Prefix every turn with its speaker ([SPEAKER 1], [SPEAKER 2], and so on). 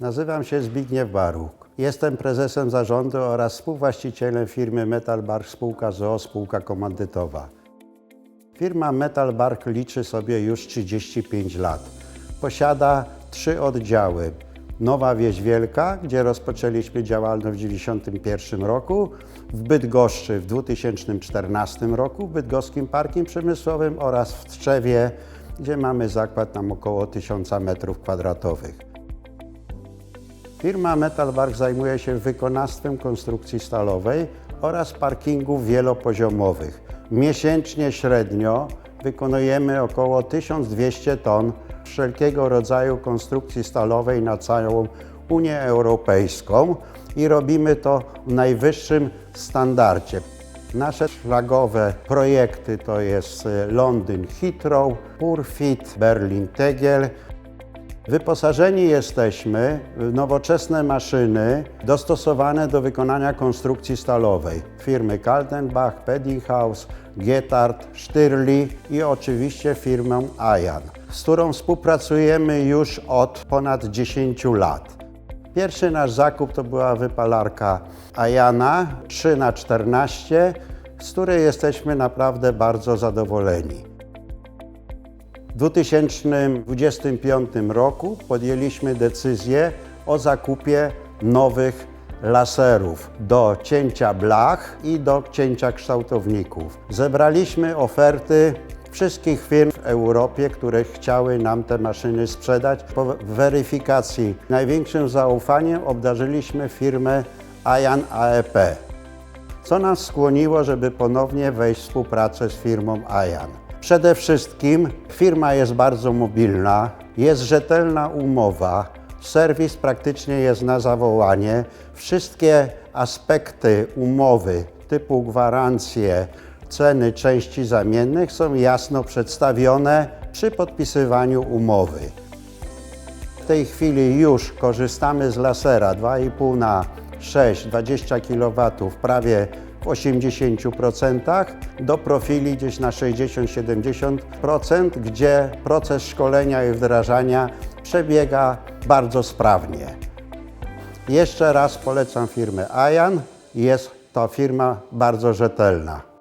[SPEAKER 1] Nazywam się Zbigniew Baruk. Jestem prezesem zarządu oraz współwłaścicielem firmy Metal Bark Spółka ZOO Spółka Komandytowa. Firma Metal Bark liczy sobie już 35 lat. Posiada trzy oddziały. Nowa Wieś Wielka, gdzie rozpoczęliśmy działalność w 1991 roku, w Bydgoszczy w 2014 roku, w Bydgoskim Parkiem Przemysłowym oraz w Tczewie, gdzie mamy zakład tam około 1000 m2. Firma Metal Bark zajmuje się wykonawstwem konstrukcji stalowej oraz parkingów wielopoziomowych. Miesięcznie średnio wykonujemy około 1200 ton wszelkiego rodzaju konstrukcji stalowej na całą Unię Europejską i robimy to w najwyższym standardzie. Nasze flagowe projekty to jest e, Londyn Heathrow, Purfit, Berlin Tegel, Wyposażeni jesteśmy w nowoczesne maszyny dostosowane do wykonania konstrukcji stalowej. Firmy Kaltenbach, Peddinghaus, Getard, Styrli i oczywiście firmę Ajan, z którą współpracujemy już od ponad 10 lat. Pierwszy nasz zakup to była wypalarka Ajana 3 na 14 z której jesteśmy naprawdę bardzo zadowoleni. W 2025 roku podjęliśmy decyzję o zakupie nowych laserów do cięcia blach i do cięcia kształtowników. Zebraliśmy oferty wszystkich firm w Europie, które chciały nam te maszyny sprzedać. Po weryfikacji największym zaufaniem obdarzyliśmy firmę Ajan AEP, co nas skłoniło, żeby ponownie wejść w współpracę z firmą Ajan. Przede wszystkim firma jest bardzo mobilna, jest rzetelna umowa, serwis praktycznie jest na zawołanie. Wszystkie aspekty umowy typu gwarancje, ceny części zamiennych są jasno przedstawione przy podpisywaniu umowy. W tej chwili już korzystamy z lasera 2,5 na 6, 20 kW prawie w 80%, do profili gdzieś na 60-70%, gdzie proces szkolenia i wdrażania przebiega bardzo sprawnie. Jeszcze raz polecam firmę Ajan. Jest to firma bardzo rzetelna.